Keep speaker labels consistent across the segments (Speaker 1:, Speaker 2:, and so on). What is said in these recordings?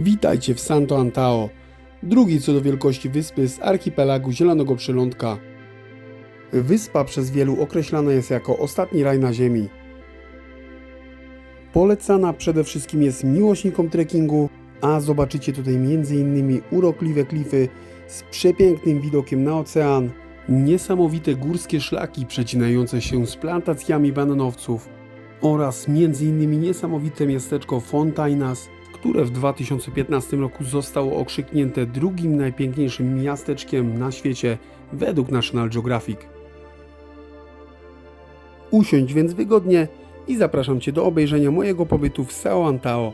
Speaker 1: Witajcie w Santo Antao, drugiej co do wielkości wyspy z archipelagu Zielonego Przylądka. Wyspa przez wielu określana jest jako ostatni raj na ziemi. Polecana przede wszystkim jest miłośnikom trekkingu, a zobaczycie tutaj m.in. urokliwe klify z przepięknym widokiem na ocean, niesamowite górskie szlaki przecinające się z plantacjami bananowców oraz m.in. niesamowite miasteczko Fontainas, które w 2015 roku zostało okrzyknięte drugim najpiękniejszym miasteczkiem na świecie według National Geographic. Usiądź więc wygodnie i zapraszam Cię do obejrzenia mojego pobytu w Sao Antao.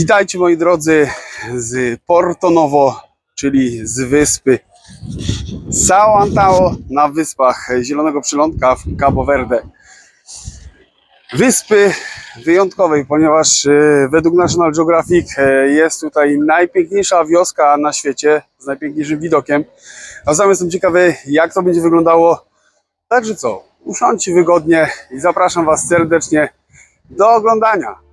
Speaker 1: Witajcie moi drodzy z Porto Novo, czyli z wyspy Sao Antao na wyspach Zielonego Przylądka w Cabo Verde. Wyspy wyjątkowej, ponieważ e, według National Geographic e, jest tutaj najpiękniejsza wioska na świecie z najpiękniejszym widokiem. A sam jestem ciekawy, jak to będzie wyglądało. Także co, usiądźcie wygodnie i zapraszam Was serdecznie do oglądania.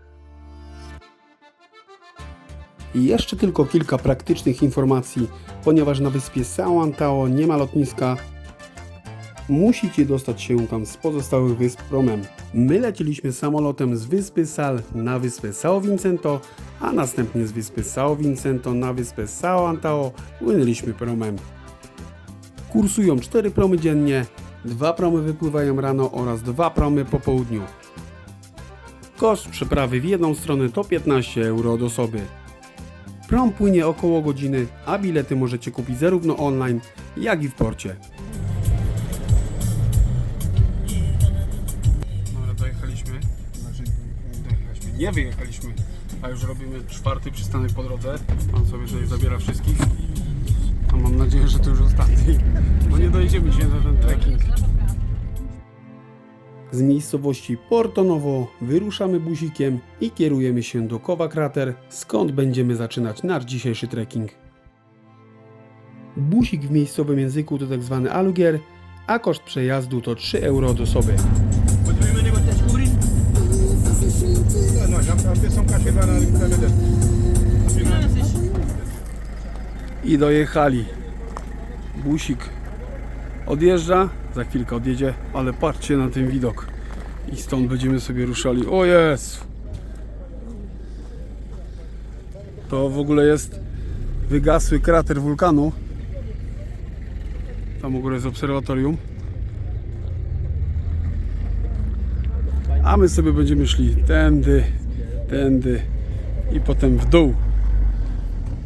Speaker 1: I jeszcze tylko kilka praktycznych informacji, ponieważ na wyspie Sao Antao nie ma lotniska. Musicie dostać się tam z pozostałych wysp promem. My leciliśmy samolotem z wyspy Sal na wyspę Sao Vicento, a następnie z wyspy Sao Vicento na wyspę Sao Antao płynęliśmy promem. Kursują 4 promy dziennie, dwa promy wypływają rano oraz dwa promy po południu. Koszt przeprawy w jedną stronę to 15 euro od osoby. Prom płynie około godziny, a bilety możecie kupić zarówno online, jak i w porcie. Dobra, dojechaliśmy. Dojechaliśmy. Nie wyjechaliśmy, a już robimy czwarty przystanek po drodze. Pan sobie tutaj zabiera wszystkich. A mam nadzieję, że to już ostatni, bo nie dojedziemy dzisiaj na ten trekking. Z miejscowości Porto Novo wyruszamy buzikiem i kierujemy się do Kowa Krater, skąd będziemy zaczynać nasz dzisiejszy trekking. Busik w miejscowym języku to tak zwany alugier, a koszt przejazdu to 3 euro od osoby.
Speaker 2: Limpeza
Speaker 1: I dojechali. Busik odjeżdża, za chwilkę odjedzie, ale patrzcie na ten widok. I stąd będziemy sobie ruszali. O jest! To w ogóle jest wygasły krater wulkanu. Tam w ogóle jest obserwatorium. A my sobie będziemy szli tędy, tędy i potem w dół.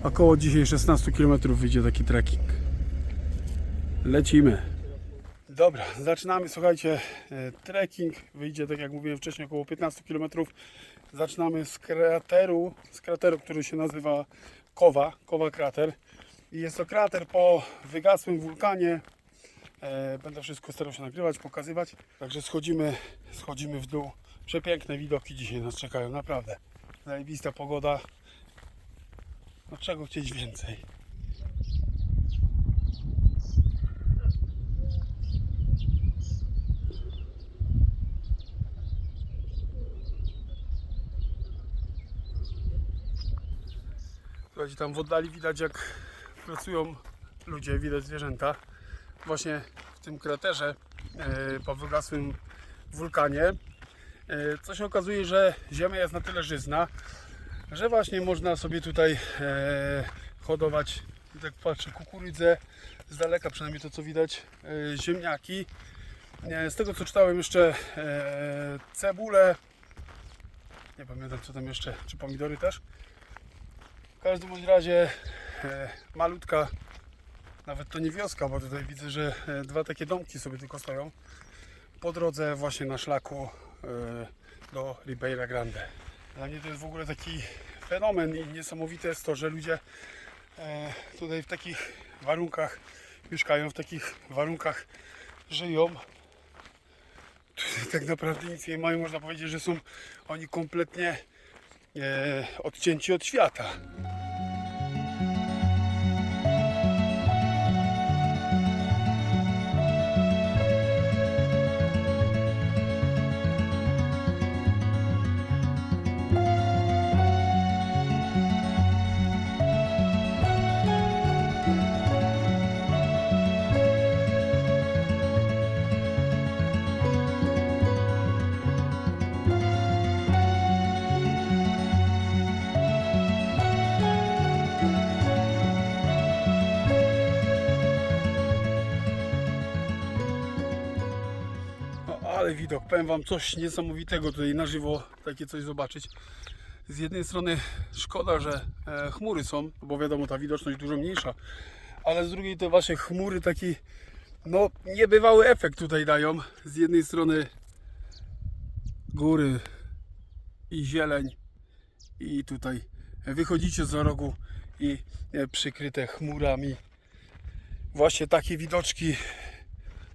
Speaker 1: Około dzisiaj 16 km wyjdzie taki trekking. Lecimy. Dobra, zaczynamy. Słuchajcie, e, trekking wyjdzie, tak jak mówiłem wcześniej, około 15 km. Zaczynamy z krateru, z krateru, który się nazywa Kowa, Kowa Krater. I jest to krater po wygasłym wulkanie. E, Będę wszystko starał się nagrywać, pokazywać. Także schodzimy, schodzimy w dół. Przepiękne widoki dzisiaj nas czekają, naprawdę. Zajebista pogoda. No czego chcieć więcej? Słuchajcie, tam w oddali widać jak pracują ludzie, widać zwierzęta. Właśnie w tym kraterze e, po wygasłym wulkanie. E, co się okazuje, że ziemia jest na tyle żyzna, że właśnie można sobie tutaj e, hodować, tak patrzę, kukurydzę, z daleka przynajmniej to co widać, ziemniaki. Z tego co czytałem jeszcze cebulę, nie pamiętam co tam jeszcze, czy pomidory też. W każdym bądź razie e, malutka, nawet to nie wioska, bo tutaj widzę, że e, dwa takie domki sobie tylko stoją po drodze właśnie na szlaku e, do Ribeira Grande. Dla mnie to jest w ogóle taki fenomen i niesamowite jest to, że ludzie e, tutaj w takich warunkach mieszkają, w takich warunkach żyją. tutaj tak naprawdę nic nie mają. Można powiedzieć, że są oni kompletnie odcięci od świata. Widok, powiem Wam coś niesamowitego tutaj na żywo, takie coś zobaczyć. Z jednej strony szkoda, że e, chmury są, bo wiadomo ta widoczność dużo mniejsza, ale z drugiej te Wasze chmury taki no niebywały efekt tutaj dają. Z jednej strony góry i zieleń i tutaj wychodzicie za rogu i e, przykryte chmurami. Właśnie takie widoczki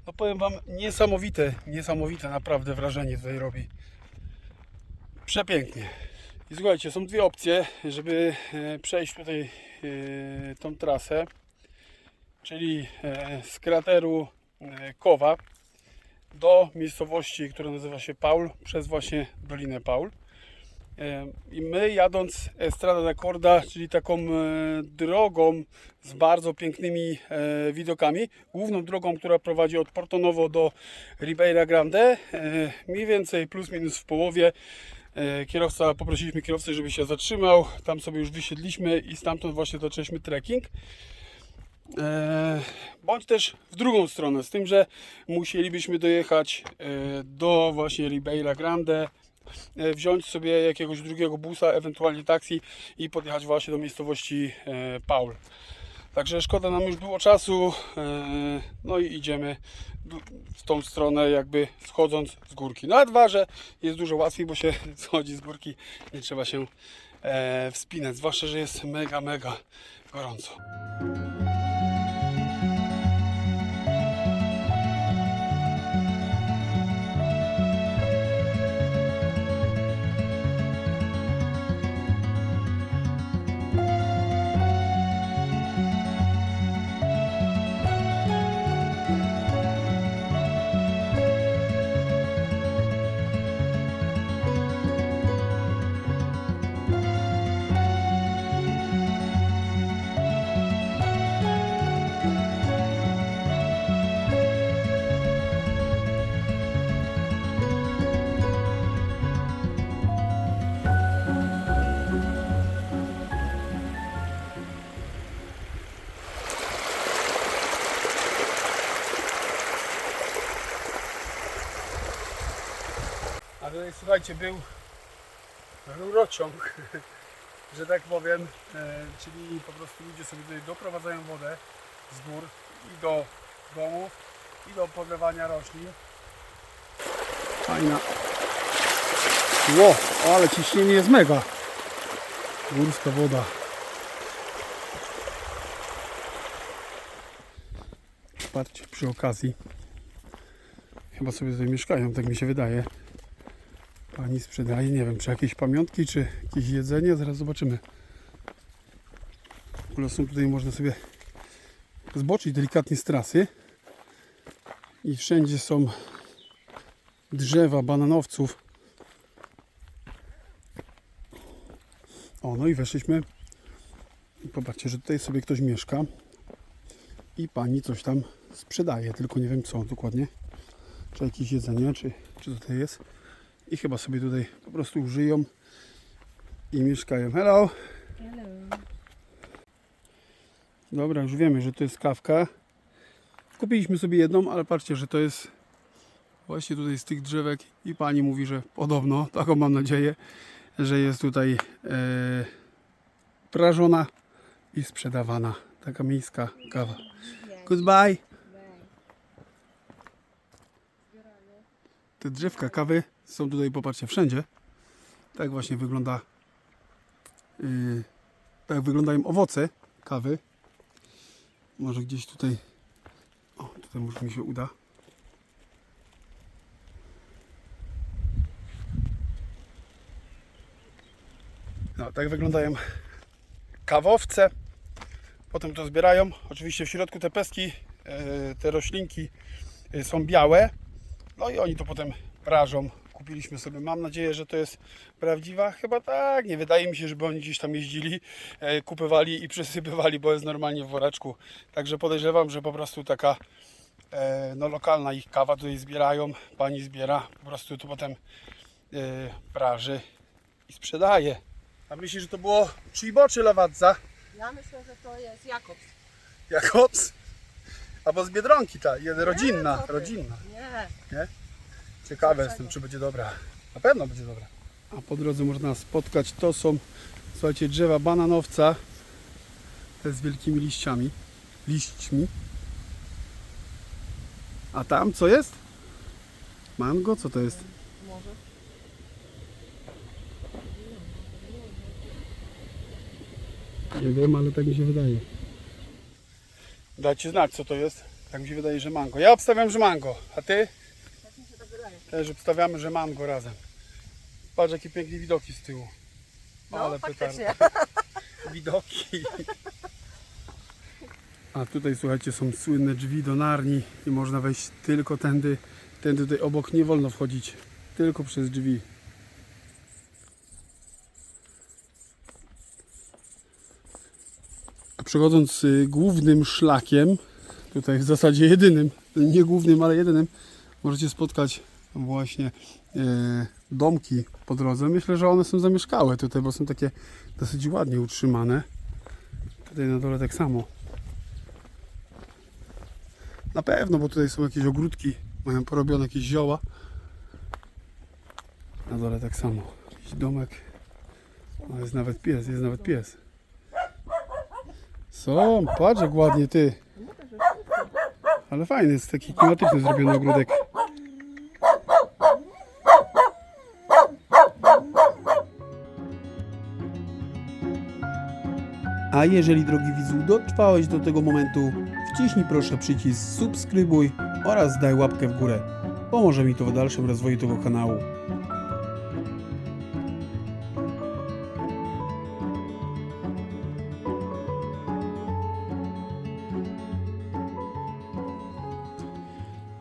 Speaker 1: no powiem Wam, niesamowite, niesamowite naprawdę wrażenie tutaj robi. Przepięknie. I słuchajcie, są dwie opcje, żeby e, przejść tutaj e, tą trasę, czyli e, z krateru Kowa do miejscowości, która nazywa się Paul, przez właśnie Dolinę Paul. I my jadąc Estrada da Corda, czyli taką e, drogą z bardzo pięknymi e, widokami, główną drogą, która prowadzi od Porto Novo do Ribeira Grande, e, mniej więcej plus minus w połowie. Kierowca, poprosiliśmy kierowcę, żeby się zatrzymał, tam sobie już wysiedliśmy i stamtąd właśnie zaczęliśmy trekking. Bądź też w drugą stronę, z tym, że musielibyśmy dojechać do właśnie Ribeira Grande, wziąć sobie jakiegoś drugiego busa, ewentualnie taksi i podjechać właśnie do miejscowości e, Paul. Także szkoda nam już było czasu, e, no i idziemy w tą stronę jakby schodząc z górki. No a dwa, że jest dużo łatwiej, bo się schodzi z górki, nie trzeba się e, wspinać, zwłaszcza, że jest mega, mega gorąco. Słuchajcie, był rurociąg, że tak powiem, e, czyli po prostu ludzie sobie tutaj doprowadzają wodę z gór i do domów i do podlewania roślin. Fajna. Ło, ale ciśnienie jest mega. Górska woda. Patrzcie przy okazji. Chyba sobie tutaj mieszkają, tak mi się wydaje. Pani sprzedaje, nie wiem, czy jakieś pamiątki, czy jakieś jedzenie, zaraz zobaczymy. W ogóle są tutaj, można sobie zboczyć delikatnie z trasy. I wszędzie są drzewa bananowców. O, no i weszliśmy. Popatrzcie, że tutaj sobie ktoś mieszka. I pani coś tam sprzedaje, tylko nie wiem co dokładnie. Czy jakieś jedzenie, czy, czy to jest i chyba sobie tutaj po prostu żyją i mieszkają. Hello!
Speaker 3: Hello.
Speaker 1: Dobra, już wiemy, że to jest kawka. Kupiliśmy sobie jedną, ale patrzcie, że to jest właśnie tutaj z tych drzewek i pani mówi, że podobno, taką mam nadzieję, że jest tutaj e, prażona i sprzedawana taka miejska kawa. Goodbye! Te drzewka kawy są tutaj, popatrzcie, wszędzie. Tak właśnie wygląda yy, tak wyglądają owoce kawy. Może gdzieś tutaj o, tutaj może mi się uda. No, tak wyglądają kawowce. Potem to zbierają. Oczywiście w środku te peski, yy, te roślinki yy, są białe. No i oni to potem prażą Kupiliśmy sobie. Mam nadzieję, że to jest prawdziwa. Chyba tak. Nie wydaje mi się, żeby oni gdzieś tam jeździli, e, kupywali i przesypywali, bo jest normalnie w woreczku. Także podejrzewam, że po prostu taka e, no, lokalna ich kawa tutaj zbierają. Pani zbiera. Po prostu to potem e, praży i sprzedaje. A myślisz, że to było Chibo czy Lewadza?
Speaker 3: Ja myślę, że to jest Jakobs.
Speaker 1: Jakobs? Albo z Biedronki ta, rodzinna,
Speaker 3: ty?
Speaker 1: rodzinna.
Speaker 3: Nie.
Speaker 1: Ciekawe jestem, czy będzie dobra. Na pewno będzie dobra. A po drodze można spotkać, to są, słuchajcie, drzewa bananowca. Te z wielkimi liściami. Liśćmi. A tam co jest? Mango? Co to jest?
Speaker 3: Może.
Speaker 1: Nie wiem, ale tak mi się wydaje. Dajcie znać, co to jest. Tak mi się wydaje, że mango. Ja obstawiam, że mango. A ty?
Speaker 3: Tak mi się to wydaje.
Speaker 1: Też obstawiamy, że mango razem. Patrz, jakie piękne widoki z tyłu.
Speaker 3: No, faktycznie.
Speaker 1: Widoki. A tutaj, słuchajcie, są słynne drzwi do Narni i można wejść tylko tędy. Tędy tutaj obok nie wolno wchodzić. Tylko przez drzwi. A przechodząc y, głównym szlakiem, tutaj w zasadzie jedynym, nie głównym, ale jedynym, możecie spotkać właśnie e, domki po drodze. Myślę, że one są zamieszkałe tutaj, bo są takie dosyć ładnie utrzymane. Tutaj na dole tak samo. Na pewno, bo tutaj są jakieś ogródki, mają porobione jakieś zioła. Na dole tak samo. Jakiś domek. No jest nawet pies, jest nawet pies. Są, patrz jak ładnie ty. Ale fajny jest taki klimatyczny zrobiony ogródek. Jeżeli drogi widzu dotrwałeś do tego momentu, wciśnij proszę przycisk subskrybuj oraz daj łapkę w górę. Pomoże mi to w dalszym rozwoju tego kanału.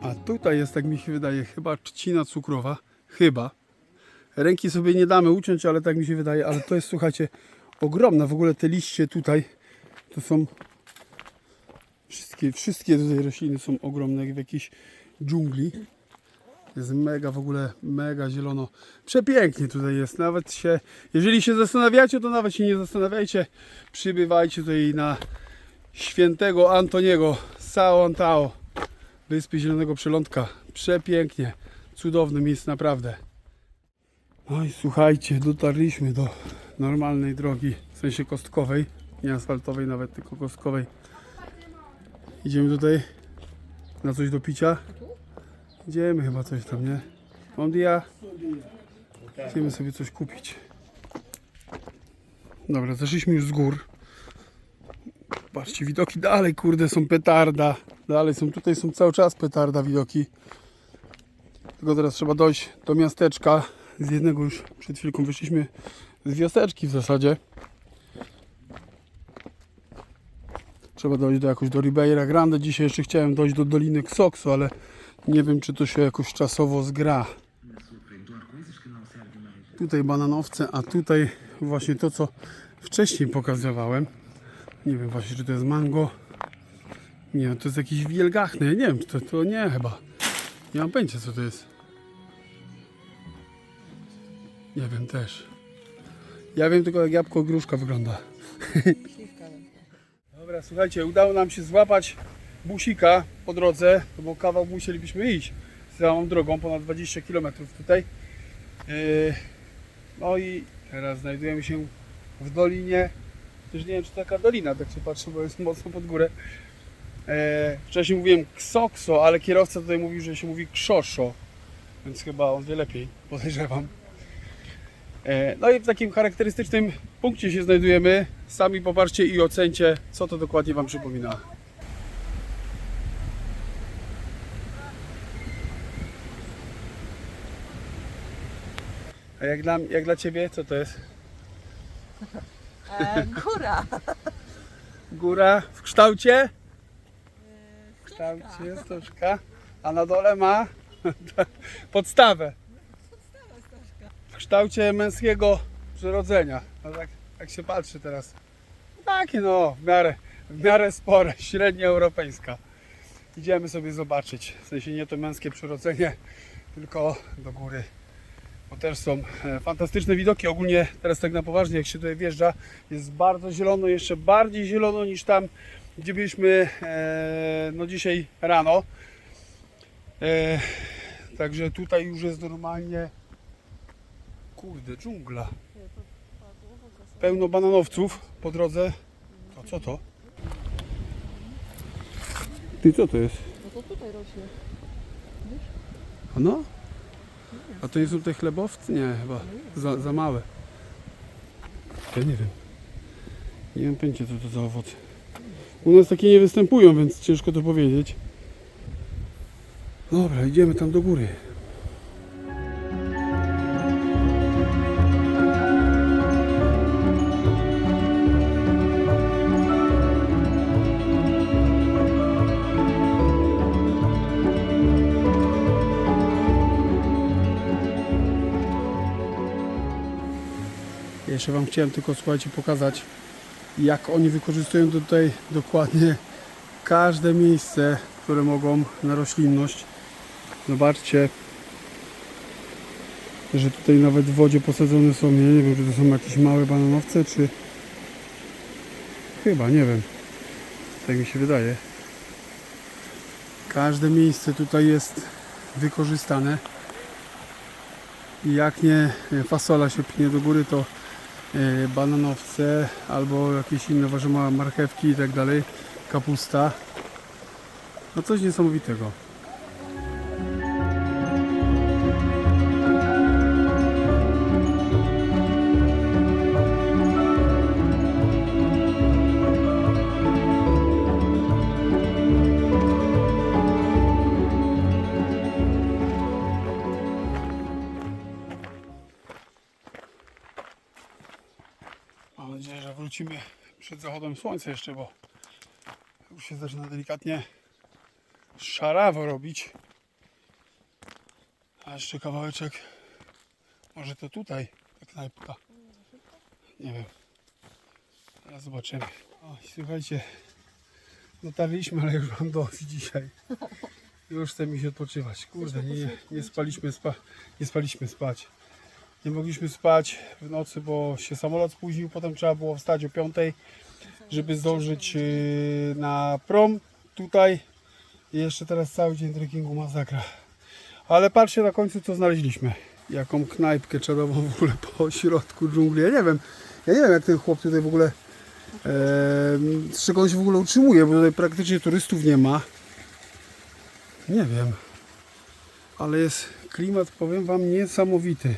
Speaker 1: A tutaj jest, tak mi się wydaje, chyba trzcina cukrowa. Chyba. Ręki sobie nie damy uciąć, ale tak mi się wydaje. Ale to jest, słuchajcie, ogromna. W ogóle te liście tutaj to są wszystkie, wszystkie tutaj rośliny są ogromne, jak w jakiejś dżungli. Jest mega w ogóle, mega zielono. Przepięknie tutaj jest. Nawet się, jeżeli się zastanawiacie, to nawet się nie zastanawiajcie. Przybywajcie tutaj na świętego Antoniego Sao Antao. Wyspy Zielonego Przelądka. Przepięknie. Cudowne miejsce, naprawdę. No i słuchajcie, dotarliśmy do normalnej drogi, w sensie kostkowej, nie asfaltowej nawet, tylko kostkowej. Idziemy tutaj na coś do picia. Idziemy chyba coś tam, nie? Bon dia. Idziemy sobie coś kupić. Dobra, zeszliśmy już z gór. Patrzcie, widoki dalej, kurde, są petarda. Dalej są, tutaj są cały czas petarda widoki. Tylko teraz trzeba dojść do miasteczka. Z jednego już przed chwilką wyszliśmy z wioseczki w zasadzie. Trzeba dojść do jakoś do Ribeira Grande. Dzisiaj jeszcze chciałem dojść do Doliny Xoksu, ale nie wiem czy to się jakoś czasowo zgra. Tutaj bananowce, a tutaj właśnie to co wcześniej pokazywałem. Nie wiem właśnie czy to jest mango. Nie wiem, to jest jakiś wielgachny. Nie wiem, czy to, to nie chyba. Nie mam pojęcia co to jest. Nie wiem też. Ja wiem tylko jak jabłko gruszka wygląda. Dobra, słuchajcie, udało nam się złapać busika po drodze, bo kawał musielibyśmy iść całą drogą, ponad 20 km tutaj. Yy, No i teraz znajdujemy się w dolinie. Też nie wiem, czy to taka dolina, tak się patrzę, bo jest mocno pod górę. E, wcześniej mówiłem Ksokso, ale kierowca tutaj mówił, że się mówi Krzoszo, więc chyba on wie lepiej, podejrzewam. E, no i w takim charakterystycznym punkcie się znajdujemy. Sami popatrzcie i ocencie, co to dokładnie Wam przypomina. A jak dla, jak dla Ciebie, co to jest?
Speaker 3: E, góra.
Speaker 1: Góra w kształcie? W kształcie stożka. A na dole ma podstawę. Kształcie męskiego przyrodzenia. No tak, tak się patrzy teraz. Takie no, w miarę, w miarę spore, średnia europejska. Idziemy sobie zobaczyć. W sensie nie to męskie przyrodzenie, tylko do góry. Bo też są e, fantastyczne widoki. Ogólnie teraz tak na poważnie, jak się tutaj wjeżdża, jest bardzo zielono, jeszcze bardziej zielono niż tam, gdzie byliśmy e, no dzisiaj rano. E, także tutaj już jest normalnie kurde, dżungla. Pełno bananowców po drodze. A co to? Ty co to jest?
Speaker 3: No to tutaj rośnie.
Speaker 1: A no? A to nie są te chlebowcy? Nie, chyba. Za, za małe. Ja nie wiem. Nie mam pojęcia co to za owoce. U nas takie nie występują, więc ciężko to powiedzieć. Dobra, idziemy tam do góry. Jeszcze Wam chciałem tylko słuchajcie pokazać jak oni wykorzystują tutaj dokładnie każde miejsce, które mogą na roślinność. Zobaczcie, że tutaj nawet w wodzie posadzone są, ja nie wiem, czy to są jakieś małe bananowce, czy chyba, nie wiem. Tak mi się wydaje. Każde miejsce tutaj jest wykorzystane. I jak nie fasola się pnie do góry, to bananowce albo jakieś inne warzywa, marchewki i tak dalej, kapusta. No coś niesamowitego. Zachodem słońca jeszcze, bo już się zaczyna delikatnie szarawo robić. A jeszcze kawałeczek. Może to tutaj ta knajpka. Nie wiem. Teraz zobaczymy. O, słuchajcie, dotarliśmy, ale już mam dość dzisiaj. Już chce mi się odpoczywać. Kurde, nie, nie spaliśmy, spa, nie spaliśmy spać. Nie mogliśmy spać w nocy, bo się samolot spóźnił. Potem trzeba było wstać o 5, żeby zdążyć yy, na prom tutaj. I jeszcze teraz cały dzień trekkingu masakra. Ale patrzcie na końcu co znaleźliśmy. Jaką knajpkę czarową w ogóle po środku dżungli. Ja nie wiem, ja nie wiem jak ten chłop tutaj w ogóle e, z czego on się w ogóle utrzymuje, bo tutaj praktycznie turystów nie ma. Nie wiem. Ale jest klimat, powiem Wam, niesamowity.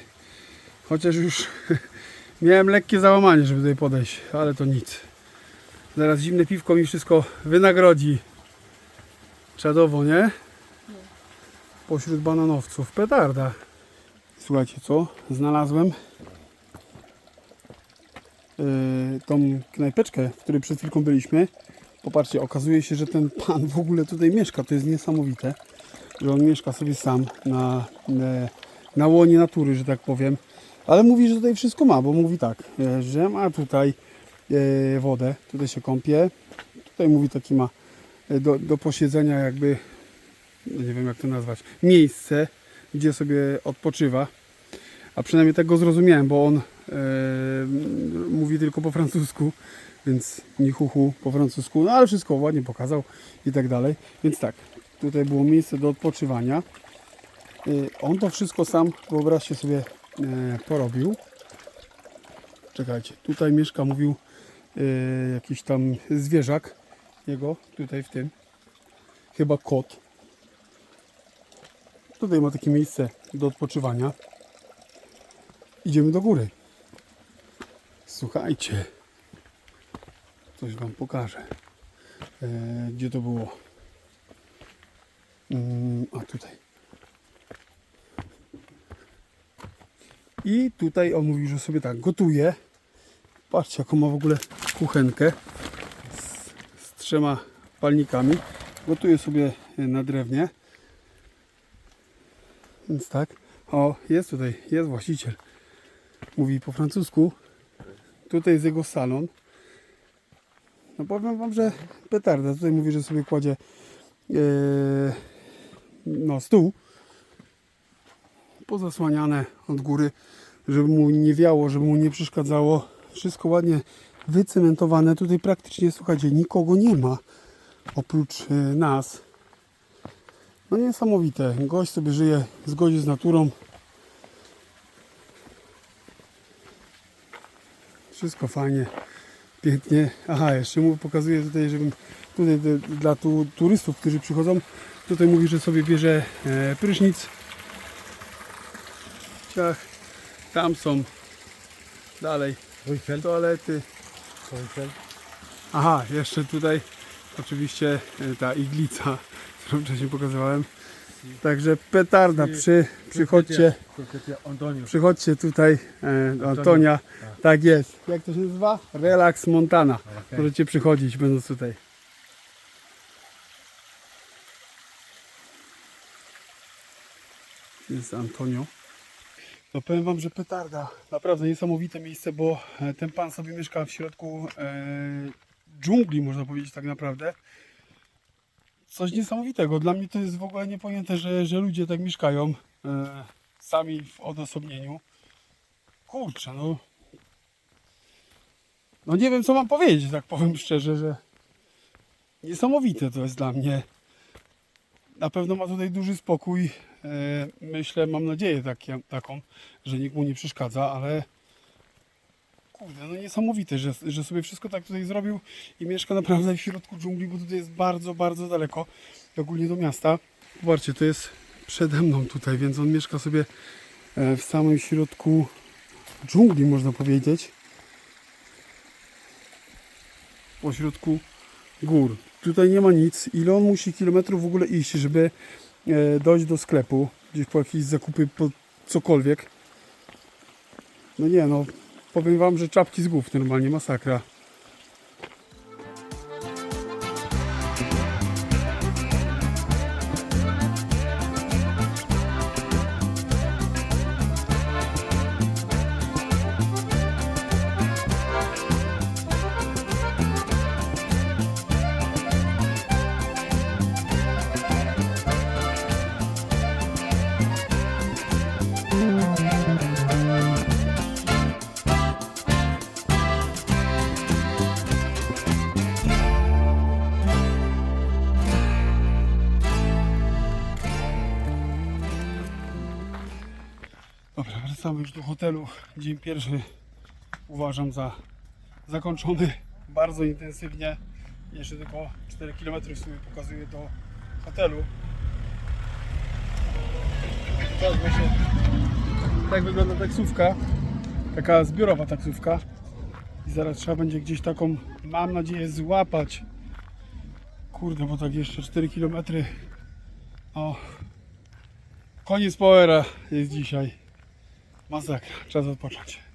Speaker 1: Chociaż już miałem lekkie załamanie, żeby tutaj podejść, ale to nic. Zaraz zimne piwko mi wszystko wynagrodzi. Czadowo, nie? Pośród bananowców. Petarda. Słuchajcie, co? Znalazłem yy, tą knajpeczkę, w której przed chwilką byliśmy. Popatrzcie, okazuje się, że ten pan w ogóle tutaj mieszka. To jest niesamowite, że on mieszka sobie sam na, e, na łonie natury, że tak powiem. Ale mówi, że tutaj wszystko ma, bo mówi tak, e, że ma tutaj wodę, tutaj się kąpie. Tutaj mówi taki ma e, do, do posiedzenia jakby, nie wiem jak to nazwać, miejsce, gdzie sobie odpoczywa. A przynajmniej tak go zrozumiałem, bo on e, mówi tylko po francusku, więc nie huhu po francusku, no ale wszystko ładnie pokazał i tak dalej. Więc tak, tutaj było miejsce do odpoczywania. E, On to wszystko sam, wyobraźcie sobie, e, porobił. Czekajcie, tutaj mieszka, mówił e, jakiś tam zwierzak jego, tutaj w tym, chyba kot. Tutaj ma takie miejsce do odpoczywania. Idziemy do góry. Słuchajcie, coś Wam pokażę. E, gdzie to było? Mm, a tutaj. I tutaj on mówił, że sobie tak gotuje Patrzcie, jaką ma w ogóle kuchenkę z, z trzema palnikami. Gotuje sobie na drewnie. Więc tak. O, jest tutaj, jest właściciel. Mówi po francusku. Tutaj jest jego salon. No powiem wam, że petarda. Tutaj mówi, że sobie kładzie e, no, stół pozasłaniane od góry, żeby mu nie wiało, żeby mu nie przeszkadzało. Wszystko ładnie wycementowane. Tutaj praktycznie, słuchajcie, nikogo nie ma oprócz e, nas. No niesamowite. Gość sobie żyje w zgodzie z naturą. Wszystko fajnie, pięknie. Aha, jeszcze mu pokazuję tutaj, żebym tutaj dla tu, turystów, którzy przychodzą, tutaj mówi, że sobie bierze e, prysznic. Ciach, tam są dalej
Speaker 2: Wojciech,
Speaker 1: toalety.
Speaker 2: Wojciech.
Speaker 1: Aha, jeszcze tutaj oczywiście e, ta iglica, którą wcześniej pokazywałem. Także petarda, przy, przychodźcie, przychodźcie tutaj e, do Antonia. Tak jest. Jak to się nazywa? Relax Montana. Możecie przychodzić będąc tutaj. Jest Antonio. To powiem wam, że petarda. Naprawdę niesamowite miejsce, bo e, ten pan sobie mieszka w środku e, dżungli, można powiedzieć tak naprawdę. Coś niesamowitego. Dla mnie to jest w ogóle niepojęte, że, że ludzie tak mieszkają e, sami w odosobnieniu. Kurczę, no. No nie wiem co mam powiedzieć, tak powiem szczerze, że niesamowite to jest dla mnie. Na pewno ma tutaj duży spokój. E, myślę, mam nadzieję takie, taką, że nikt mu nie przeszkadza, ale kurde, no niesamowite, że, że sobie wszystko tak tutaj zrobił i mieszka naprawdę w środku dżungli, bo tutaj jest bardzo, bardzo daleko, ogólnie do miasta. Zobaczcie, to jest przede mną tutaj, więc on mieszka sobie e, w samym środku dżungli, można powiedzieć. Po środku gór. Tutaj nie ma nic. Ile on musi kilometrów w ogóle iść, żeby dojść do sklepu, gdzieś po jakieś zakupy, po cokolwiek. No nie no, powiem wam, że czapki z głów normalnie, masakra. Wracamy już do hotelu. Dzień pierwszy uważam za zakończony bardzo intensywnie. Jeszcze tylko 4 km sobie pokazuje do hotelu. Tak, właśnie, tak wygląda taksówka. Taka zbiorowa taksówka. I zaraz trzeba będzie gdzieś taką, mam nadzieję, złapać. Kurde, bo tak jeszcze 4 km. O, koniec powera jest dzisiaj. Masakra, czas odpocząć.